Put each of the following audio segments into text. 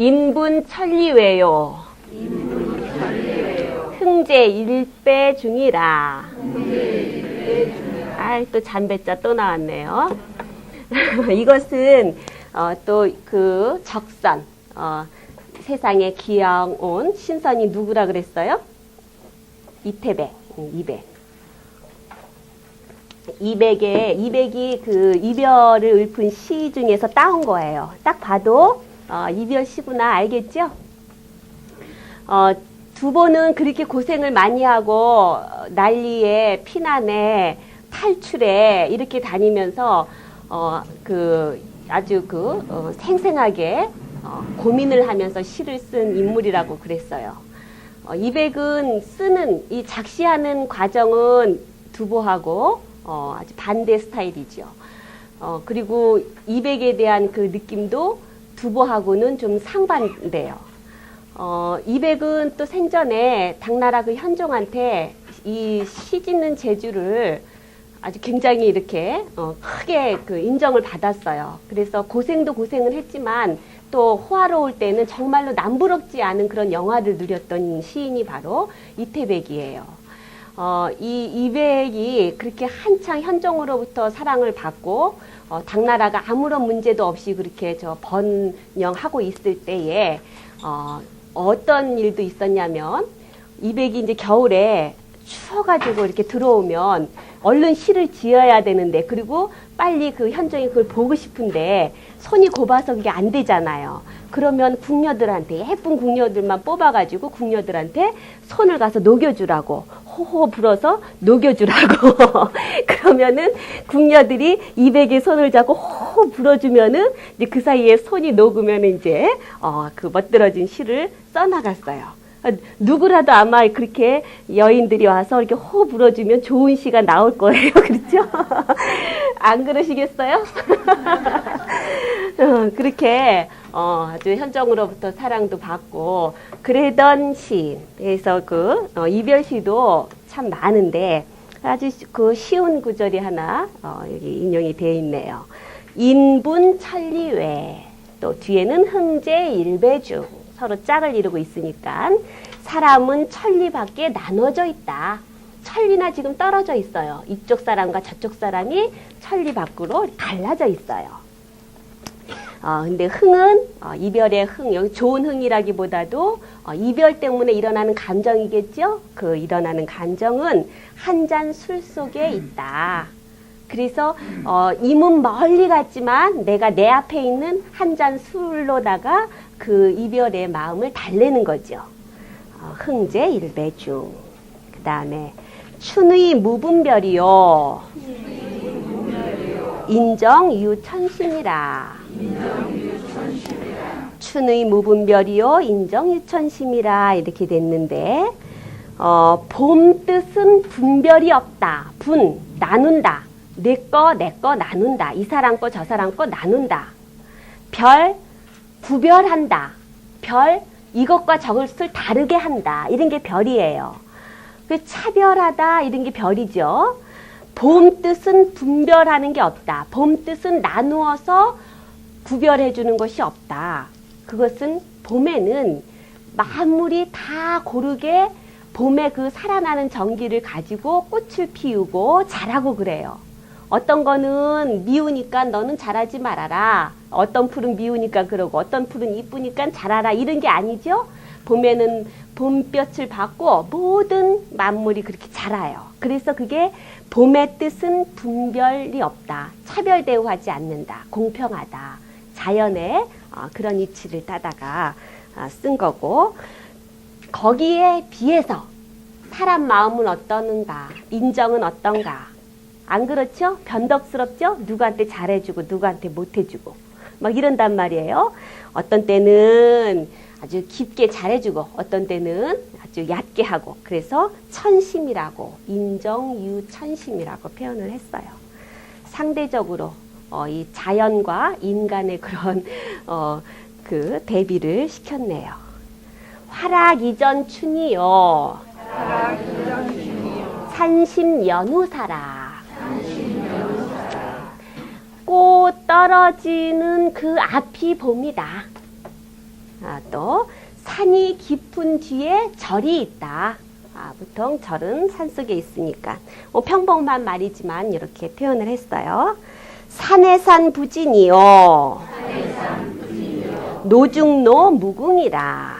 인분 천리외요. 흥제 일배 중이라. 아이, 또 잔배자 또 나왔네요. 이것은, 어, 또그 적선, 어, 세상에 기양 온 신선이 누구라 그랬어요? 이태백, 음, 이백. 이백에, 이백이 그 이별을 읊은 시 중에서 따온 거예요. 딱 봐도, 어, 이별 시구나 알겠죠? 어, 두 번은 그렇게 고생을 많이 하고 어, 난리에 피난에 탈출에 이렇게 다니면서 어, 그 아주 그 어, 생생하게 어, 고민을 하면서 시를 쓴 인물이라고 그랬어요. 어, 이백은 쓰는 이 작시하는 과정은 두보하고 어, 아주 반대 스타일이죠. 어, 그리고 이백에 대한 그 느낌도 두보하고는 좀 상반돼요. 어, 이백은 또 생전에 당나라 그 현종한테 이 시 짓는 재주를 아주 굉장히 이렇게 어, 크게 그 인정을 받았어요. 그래서 고생도 고생을 했지만 또 호화로울 때는 정말로 남부럽지 않은 그런 영화를 누렸던 시인이 바로 이태백이에요. 어, 이 이백이 그렇게 한창 현종으로부터 사랑을 받고 어, 당나라가 아무런 문제도 없이 그렇게 저 번영하고 있을 때에 어, 어떤 일도 있었냐면 이백이 이제 겨울에 추워가지고 이렇게 들어오면 얼른 시를 지어야 되는데 그리고 빨리 그 현정이 그걸 보고 싶은데 손이 곱아서 그게 안 되잖아요. 그러면 궁녀들한테 예쁜 궁녀들만 뽑아가지고 궁녀들한테 손을 가서 녹여주라고 호호 불어서 녹여주라고 그러면은 궁녀들이 이백에 손을 잡고 호호 불어주면은 이제 그 사이에 손이 녹으면 이제 어 그 멋들어진 시를 써나갔어요. 아, 누구라도 아마 그렇게 여인들이 와서 이렇게 호 불어주면 좋은 시가 나올 거예요. 그렇죠? 안 그러시겠어요? 어, 그렇게 어, 아주 현정으로부터 사랑도 받고 그러던 시. 그래서 그 어, 이별 시도 참 많은데 아주 시- 그 쉬운 구절이 하나 어, 여기 인용이 되어 있네요. 인분 천리외 또 뒤에는 흥제 일배중 서로 짝을 이루고 있으니까 사람은 천리 밖에 나눠져 있다. 천리나 지금 떨어져 있어요. 이쪽 사람과 저쪽 사람이 천리 밖으로 갈라져 있어요. 어, 근데 흥은 어, 이별의 흥, 여기 좋은 흥이라기보다도 어, 이별 때문에 일어나는 감정이겠죠? 그 일어나는 감정은 한 잔 술 속에 있다. 그래서 어, 이문 멀리 갔지만 내가 내 앞에 있는 한 잔 술로다가 그 이별의 마음을 달래는 거죠. 어, 흥제 일배중. 그 다음에 춘의 무분별이요. 인정 유천심이라. 춘의 무분별이요 인정 유천심이라 이렇게 됐는데 어, 봄 뜻은 분별이 없다. 분 나눈다. 내 거 내 거 나눈다. 이 사람 거 저 사람 거 나눈다. 별 구별한다. 별 이것과 저것을 다르게 한다. 이런 게 별이에요. 그 차별하다 이런 게 별이죠. 봄 뜻은 분별하는 게 없다. 봄 뜻은 나누어서 구별해 주는 것이 없다. 그것은 봄에는 만물이 다 고르게 봄에 그 살아나는 정기를 가지고 꽃을 피우고 자라고 그래요. 어떤 거는 미우니까 너는 자라지 말아라. 어떤 풀은 미우니까 그러고 어떤 풀은 이쁘니까 자라라. 이런 게 아니죠. 봄에는 봄볕을 받고 모든 만물이 그렇게 자라요. 그래서 그게 봄의 뜻은 분별이 없다. 차별 대우하지 않는다. 공평하다. 자연의 어, 그런 이치를 따다가 어, 쓴 거고 거기에 비해서 사람 마음은 어떠는가, 인정은 어떤가. 안 그렇죠? 변덕스럽죠? 누구한테 잘해주고 누구한테 못해주고 막 이런단 말이에요. 어떤 때는 아주 깊게 잘해주고 어떤 때는 아주 얕게 하고 그래서 천심이라고 인정유천심이라고 표현을 했어요. 상대적으로 어, 이 자연과 인간의 그런 어, 그 대비를 시켰네요. 화락 이전 춘이요. 산심 연우사라. 꽃 떨어지는 그 앞이 봄이다. 아, 또 산이 깊은 뒤에 절이 있다. 아, 보통 절은 산 속에 있으니까 뭐 평범한 말이지만 이렇게 표현을 했어요. 산에 산 부진이요. 노중노 무궁이라.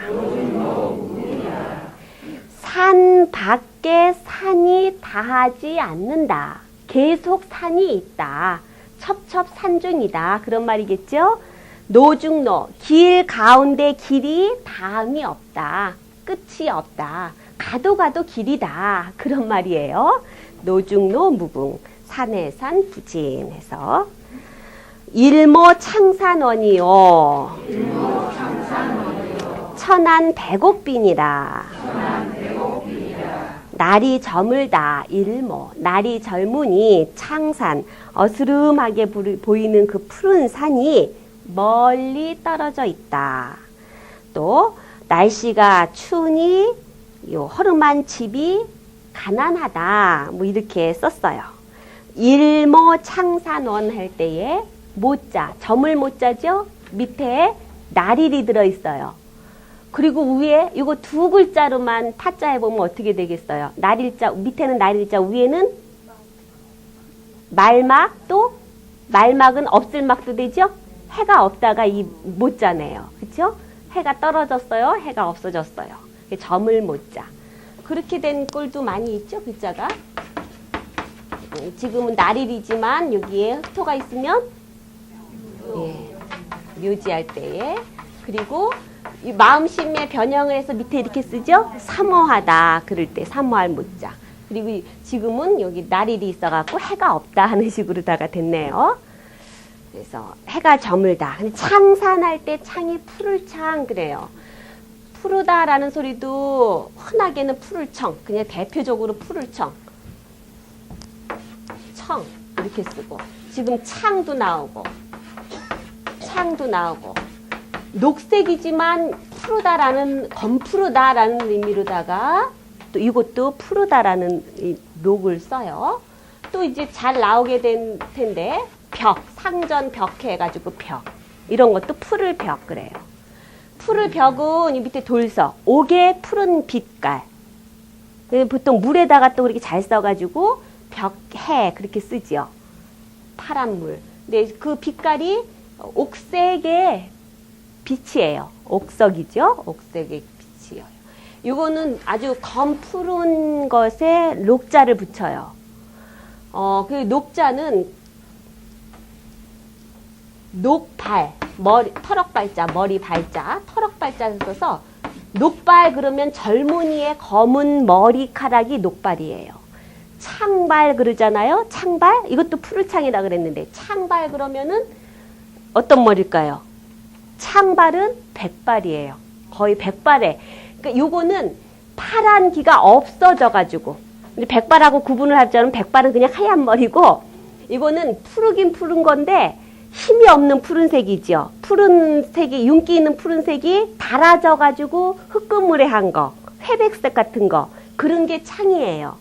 산 밖에 산이 다하지 않는다. 계속 산이 있다. 첩첩 산중이다. 그런 말이겠죠? 노중노, 길 가운데 길이 다음이 없다. 끝이 없다. 가도 가도 길이다. 그런 말이에요. 노중노 무궁, 산에 산 부진해서 일모 창산원이요. 천안 백옥빈이라. 날이 저물다 일모 날이 젊으니 창산 어스름하게 보이는 그 푸른 산이 멀리 떨어져 있다. 또 날씨가 추우니 요 허름한 집이 가난하다. 뭐 이렇게 썼어요. 일모 창산원 할 때에 모자, 점을 모자죠? 밑에 날일이 들어 있어요. 그리고 위에 이거 두 글자로만 타자 해보면 어떻게 되겠어요? 날일자, 밑에는 날일자, 위에는 말막, 또 말막은 없을 막도 되죠? 해가 없다가 이 못자네요. 그쵸? 해가 떨어졌어요. 해가 없어졌어요. 이게 점을 못자. 그렇게 된 꼴도 많이 있죠, 글자가. 음, 지금은 날일이지만 여기에 흑토가 있으면 예, 묘지할 때에 그리고 이 마음심의 변형을 해서 밑에 이렇게 쓰죠. 사모하다 그럴 때 사모할 못자. 그리고 이- 지금은 여기 날일이 있어갖고 해가 없다 하는 식으로다가 됐네요. 그래서 해가 저물다. 근데 창산할 때 창이 푸를 창 그래요. 푸르다라는 소리도 흔하게는 푸를 청, 그냥 대표적으로 푸를 청. 청 이렇게 쓰고 지금 창도 나오고 창도 나오고 녹색이지만 푸르다라는 검푸르다라는 의미로다가 또 이것도 푸르다라는 이 녹을 써요. 또 이제 잘 나오게 된 텐데 벽 상전 벽해 해가지고 벽 이런 것도 푸를 벽 그래요. 푸를 벽은 이 밑에 돌서 옥의 푸른 빛깔 그 보통 물에다가 또 그렇게 잘 써가지고 벽해 그렇게 쓰지요. 파란 물. 근데 그 빛깔이 옥색의 빛이에요. 옥석이죠. 옥색의 빛이에요. 이거는 아주 검푸른 것에 녹자를 붙여요. 어, 그 녹자는 녹발, 머리, 털럭발자, 머리 발자, 털럭발자를 써서 녹발 그러면 젊은이의 검은 머리카락이 녹발이에요. 창발 그러잖아요. 창발? 이것도 푸르창이라 그랬는데 창발 그러면은 어떤 머리일까요? 창발은 백발이에요. 거의 백발에. 그러니까 요거는 파란 기가 없어져 가지고 백발하고 구분을 하자면 백발은 그냥 하얀 머리고 이거는 푸르긴 푸른 건데 힘이 없는 푸른색이죠. 푸른색이 윤기 있는 푸른색이 달아져 가지고 흑금무레한 거, 회백색 같은 거 그런 게 창이에요.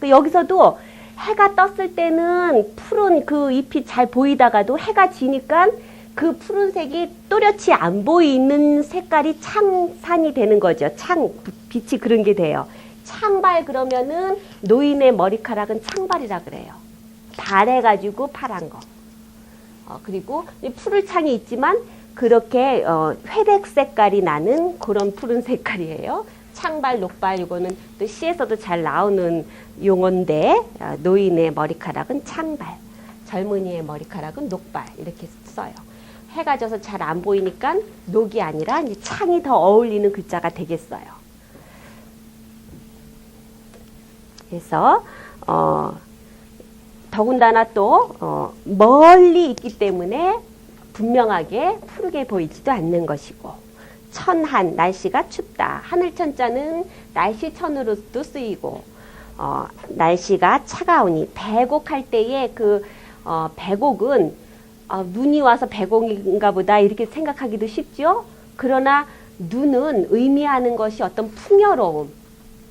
그 여기서도 해가 떴을 때는 푸른 그 잎이 잘 보이다가도 해가 지니까 그 푸른색이 또렷이 안 보이는 색깔이 창산이 되는 거죠. 창 빛이 그런 게 돼요. 창발 그러면은 노인의 머리카락은 창발이라 그래요. 달해가지고 파란 거. 어, 그리고 이 푸를 창이 있지만 그렇게 어, 회백 색깔이 나는 그런 푸른 색깔이에요. 창발, 녹발 이거는 또 시에서도 잘 나오는 용어인데 어, 노인의 머리카락은 창발, 젊은이의 머리카락은 녹발 이렇게 써요. 해가 져서 잘 안 보이니까 녹이 아니라 이제 창이 더 어울리는 글자가 되겠어요. 그래서 어, 더군다나 또 어, 멀리 있기 때문에 분명하게 푸르게 보이지도 않는 것이고 천한 날씨가 춥다 하늘천자는 날씨천으로도 쓰이고 어, 날씨가 차가우니 배곡할 때의 그 어, 배곡은 어, 눈이 와서 배곡인가 보다 이렇게 생각하기도 쉽죠. 그러나 눈은 의미하는 것이 어떤 풍요로움.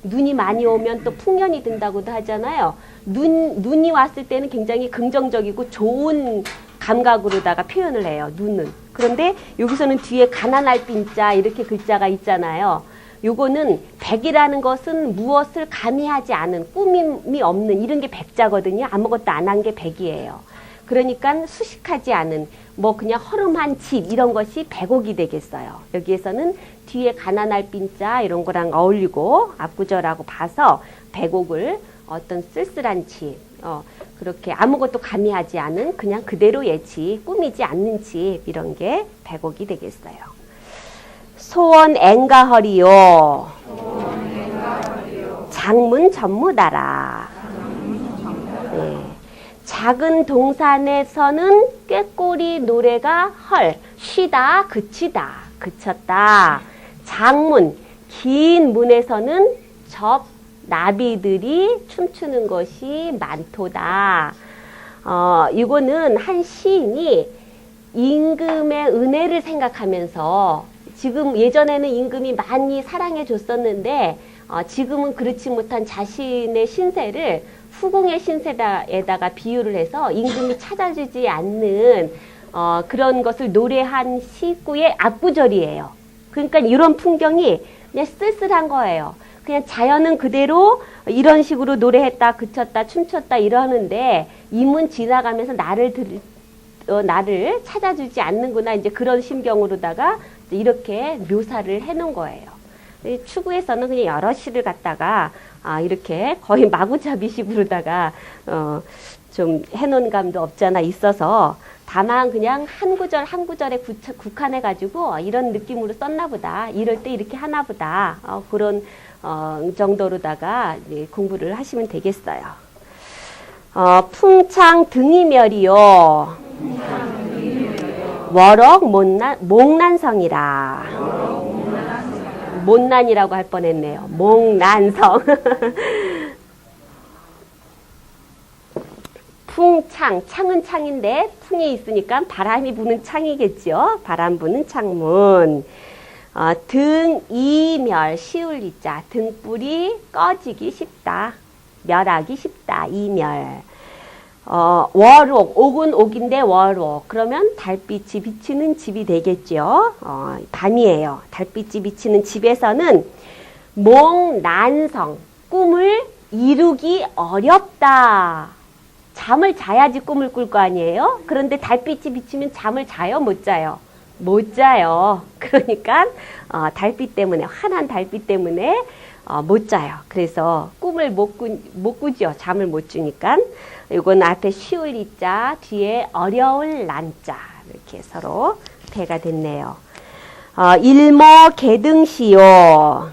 눈이 많이 오면 또 풍년이 든다고도 하잖아요. 눈, 눈이 왔을 때는 굉장히 긍정적이고 좋은 감각으로다가 표현을 해요. 눈은. 그런데 여기서는 뒤에 가난할 빈자 이렇게 글자가 있잖아요. 요거는 백이라는 것은 무엇을 가미하지 않은 꾸밈이 없는 이런 게 백자거든요. 아무것도 안 한 게 백이에요. 그러니까 수식하지 않은 뭐 그냥 허름한 집 이런 것이 백옥이 되겠어요. 여기에서는 뒤에 가난할 빈자 이런 거랑 어울리고 앞구절하고 봐서 백옥을 어떤 쓸쓸한 집, 어, 그렇게 아무것도 가미하지 않은 그냥 그대로의 집, 꾸미지 않는 집 이런 게 백옥이 되겠어요. 소원 앵가허리요. 장문 전무다라. 네. 작은 동산에서는 꾀꼬리 노래가 헐, 쉬다, 그치다, 그쳤다. 장문, 긴 문에서는 접, 나비들이 춤추는 것이 많도다. 어, 이거는 한 시인이 임금의 은혜를 생각하면서 지금 예전에는 임금이 많이 사랑해 줬었는데 어, 지금은 그렇지 못한 자신의 신세를 후궁의 신세에다가 비유를 해서 임금이 찾아주지 않는 어, 그런 것을 노래한 시구의 앞구절이에요. 그러니까 이런 풍경이 그냥 쓸쓸한 거예요. 그냥 자연은 그대로 이런 식으로 노래했다, 그쳤다, 춤췄다 이러는데 임은 지나가면서 나를 들, 어, 나를 찾아주지 않는구나 이제 그런 심경으로다가 이렇게 묘사를 해놓은 거예요. 이 추구에서는 그냥 여러 시를 갖다가 아, 이렇게 거의 마구잡이식으로다가 어, 좀 해놓은 감도 없잖아 있어서 다만 그냥 한 구절 한 구절에 구, 국한해 가지고 이런 느낌으로 썼나 보다 이럴 때 이렇게 하나 보다 어, 그런 어, 정도로다가 이제 공부를 하시면 되겠어요. 어, 풍창 등이멸이요. 워럭 못난, 목난성이라. 못난이라고 할 뻔했네요. 목난성. 풍창, 창은 창인데 풍이 있으니까 바람이 부는 창이겠죠. 바람 부는 창문. 어, 등, 이멸, 시울 이자. 등불이 꺼지기 쉽다. 멸하기 쉽다. 이멸. 어, 월옥, 옥은 옥인데 월옥. 그러면 달빛이 비치는 집이 되겠죠. 어, 밤이에요. 달빛이 비치는 집에서는 몽 난성, 꿈을 이루기 어렵다. 잠을 자야지 꿈을 꿀 거 아니에요? 그런데 달빛이 비치면 잠을 자요? 못 자요? 못 자요. 그러니까 어, 달빛 때문에 환한 달빛 때문에 어, 못 자요. 그래서 꿈을 못, 꾸, 못 꾸죠. 잠을 못 주니까. 이건 앞에 쉬울 이자, 뒤에 어려울 난자 이렇게 서로 배가 됐네요. 어, 일모 개등시요.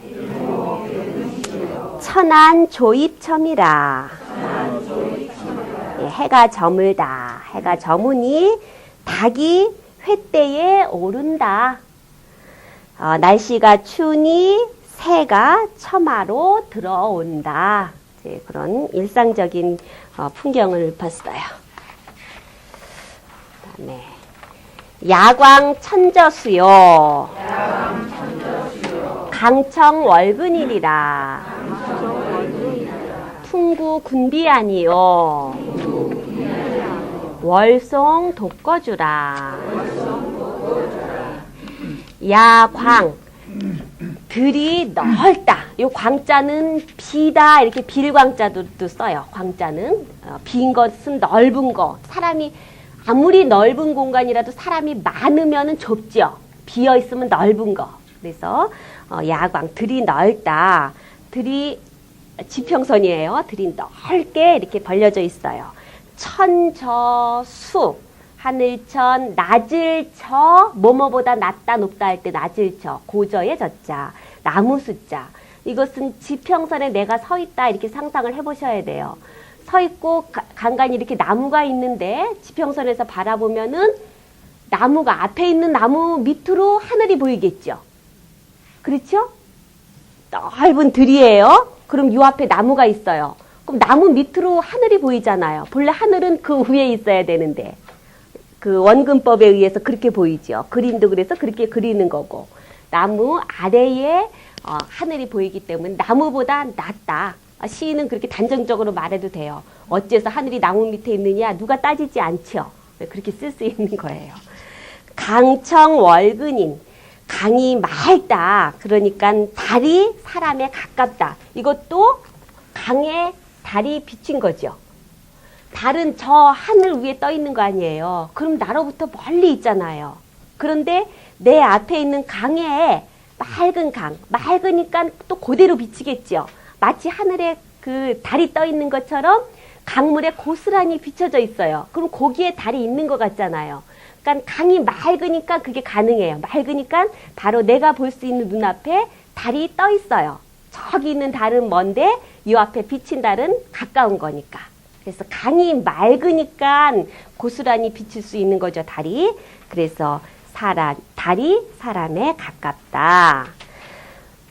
천안 조입첨이라. 예, 해가 저물다. 해가 저무니 닭이 회때에 오른다. 어, 날씨가 추니 새가 처마로 들어온다. 이제 그런 일상적인 어, 풍경을 봤어요. 그다음에 야광 천저수요. 강청 월근일이라. 풍구 군비아니요. 월송 독거주라. 야광 들이 넓다. 요 광자는 비다 이렇게 빌광자도 또 써요. 광자는 어, 빈 것은 넓은 거. 사람이 아무리 넓은 공간이라도 사람이 많으면은 좁죠. 비어 있으면 넓은 거. 그래서 어, 야광 들이 넓다. 들이 지평선이에요. 들이 넓게 이렇게 벌려져 있어요. 천저수 하늘천 낮을 저 뭐뭐보다 낮다 높다 할 때 낮을 저 고저의 저자 나무 숫자 이것은 지평선에 내가 서 있다 이렇게 상상을 해보셔야 돼요. 서 있고 가, 간간히 이렇게 나무가 있는데 지평선에서 바라보면은 나무가 앞에 있는 나무 밑으로 하늘이 보이겠죠. 그렇죠? 넓은 들이에요. 그럼 요 앞에 나무가 있어요. 그럼 나무 밑으로 하늘이 보이잖아요. 본래 하늘은 그 위에 있어야 되는데 그 원근법에 의해서 그렇게 보이죠. 그림도 그래서 그렇게 그리는 거고 나무 아래에 어, 하늘이 보이기 때문에 나무보다 낫다. 아, 시인은 그렇게 단정적으로 말해도 돼요. 어째서 하늘이 나무 밑에 있느냐 누가 따지지 않죠. 그렇게 쓸 수 있는 거예요. 강청 월근인 강이 맑다. 그러니까 달이 사람에 가깝다. 이것도 강에 달이 비친 거죠. 달은 저 하늘 위에 떠 있는 거 아니에요. 그럼 나로부터 멀리 있잖아요. 그런데 내 앞에 있는 강에 맑은 강, 맑으니까 또 그대로 비치겠죠. 마치 하늘에 그 달이 떠 있는 것처럼 강물에 고스란히 비춰져 있어요. 그럼 거기에 달이 있는 것 같잖아요. 그러니까 강이 맑으니까 그게 가능해요. 맑으니까 바로 내가 볼 수 있는 눈앞에 달이 떠 있어요. 저기 있는 달은 먼데? 이 앞에 비친 달은 가까운 거니까. 그래서 강이 맑으니까 고스란히 비칠 수 있는 거죠, 달이. 그래서 사람, 달이 사람에 가깝다.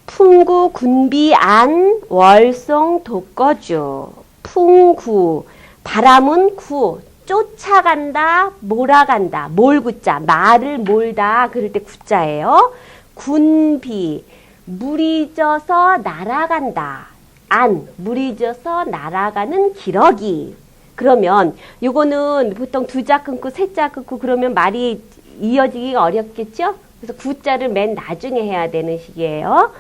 풍구 군비 안 월송 독거주. 풍구 바람은 구. 쫓아간다 몰아간다. 몰구자. 말을 몰다. 그럴 때 구자예요. 군비 물이 져서 날아간다 안 물이 져서 날아가는 기러기 그러면 요거는 보통 두 자 끊고 세 자 끊고 그러면 말이 이어지기가 어렵겠죠 그래서 구자를 맨 나중에 해야 되는 식이에요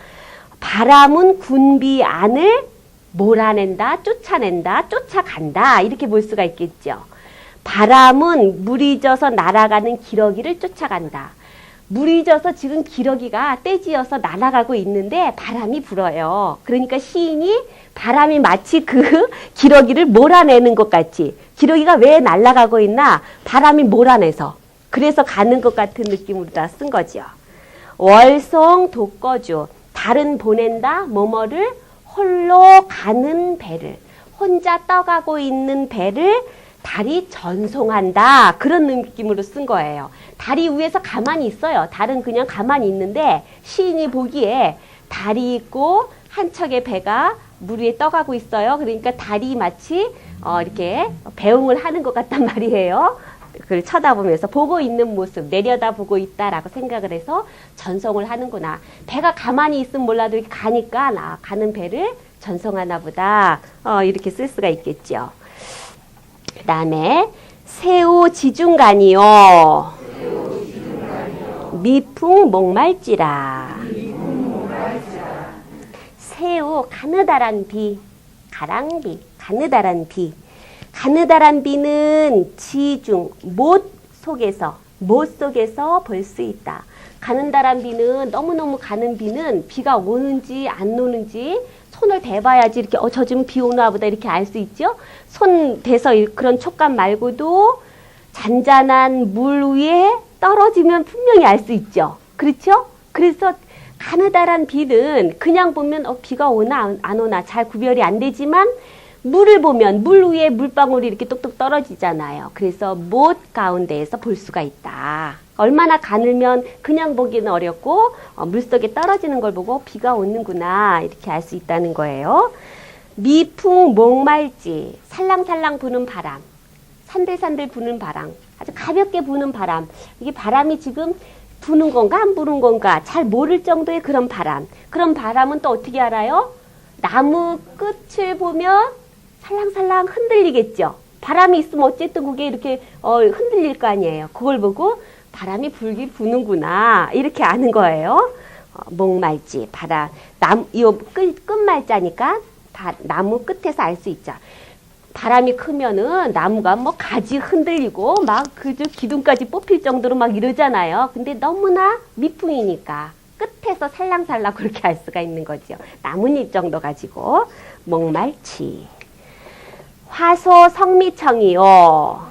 바람은 군비 안을 몰아낸다, 쫓아낸다, 쫓아간다. 이렇게 볼 수가 있겠죠. 바람은 물이 져서 날아가는 기러기를 쫓아간다. 물이 져서 지금 기러기가 떼지어서 날아가고 있는데 바람이 불어요. 그러니까 시인이 바람이 마치 그 기러기를 몰아내는 것 같이 기러기가 왜 날아가고 있나? 바람이 몰아내서 그래서 가는 것 같은 느낌으로 다 쓴 거죠. 월성 독거주 달은 보낸다 뭐뭐를 홀로 가는 배를 혼자 떠가고 있는 배를 달이 전송한다 그런 느낌으로 쓴 거예요. 달이 위에서 가만히 있어요. 달은 그냥 가만히 있는데 시인이 보기에 달이 있고 한 척의 배가 물 위에 떠가고 있어요. 그러니까 달이 마치 어, 이렇게 배웅을 하는 것 같단 말이에요. 그걸 쳐다보면서 보고 있는 모습, 내려다보고 있다라고 생각을 해서 전송을 하는구나. 배가 가만히 있으면 몰라도 이렇게 가니까 나 가는 배를 전송하나 보다. 어, 이렇게 쓸 수가 있겠죠. 그 다음에 새우 지중간이요. 미풍 목말지라. 새우 가느다란 비, 가랑비, 가느다란 비. 가느다란 비는 지중, 못 속에서, 못 속에서 볼 수 있다. 가는다란 비는 너무너무 가는 비는 비가 오는지 안 오는지 손을 대봐야지 이렇게 어, 저 지금 비 오나 보다 이렇게 알 수 있죠? 손 대서 이- 그런 촉감 말고도 잔잔한 물 위에 떨어지면 분명히 알 수 있죠. 그렇죠? 그래서 가느다란 비는 그냥 보면 어, 비가 오나 안- 안 오나 잘 구별이 안 되지만 물을 보면 물 위에 물방울이 이렇게 똑똑 떨어지잖아요. 그래서 못 가운데에서 볼 수가 있다. 얼마나 가늘면 그냥 보기는 어렵고 어, 물속에 떨어지는 걸 보고 비가 오는구나 이렇게 알 수 있다는 거예요. 미풍 목말지 살랑살랑 부는 바람 산들산들 부는 바람 아주 가볍게 부는 바람 이게 바람이 지금 부는 건가 안 부는 건가 잘 모를 정도의 그런 바람 그런 바람은 또 어떻게 알아요? 나무 끝을 보면 살랑살랑 흔들리겠죠. 바람이 있으면 어쨌든 그게 이렇게 어, 흔들릴 거 아니에요. 그걸 보고 바람이 불길 부는구나 이렇게 아는 거예요. 어, 목말지 바람 나무 이 끝 끝말자니까 바, 나무 끝에서 알 수 있죠. 바람이 크면은 나무가 뭐 가지 흔들리고 막 그저 기둥까지 뽑힐 정도로 막 이러잖아요. 근데 너무나 미풍이니까 끝에서 살랑살랑 그렇게 알 수가 있는 거죠. 나뭇잎 정도 가지고 목말치. 화소 성미청이요.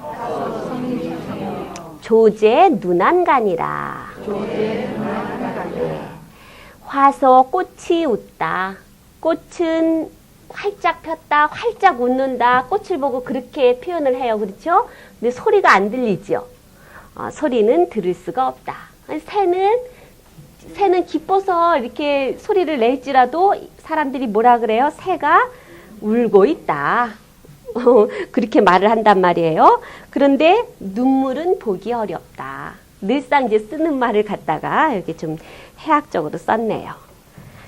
조제 눈안간이라. 네. 화소 꽃이 웃다. 꽃은 활짝 폈다, 활짝 웃는다. 꽃을 보고 그렇게 표현을 해요. 그렇죠? 근데 소리가 안 들리죠. 어, 소리는 들을 수가 없다. 새는 새는 기뻐서 이렇게 소리를 낼지라도 사람들이 뭐라 그래요? 새가 울고 있다. 어, 그렇게 말을 한단 말이에요. 그런데 눈물은 보기 어렵다. 늘상 이제 쓰는 말을 갖다가 이렇게 좀 해학적으로 썼네요.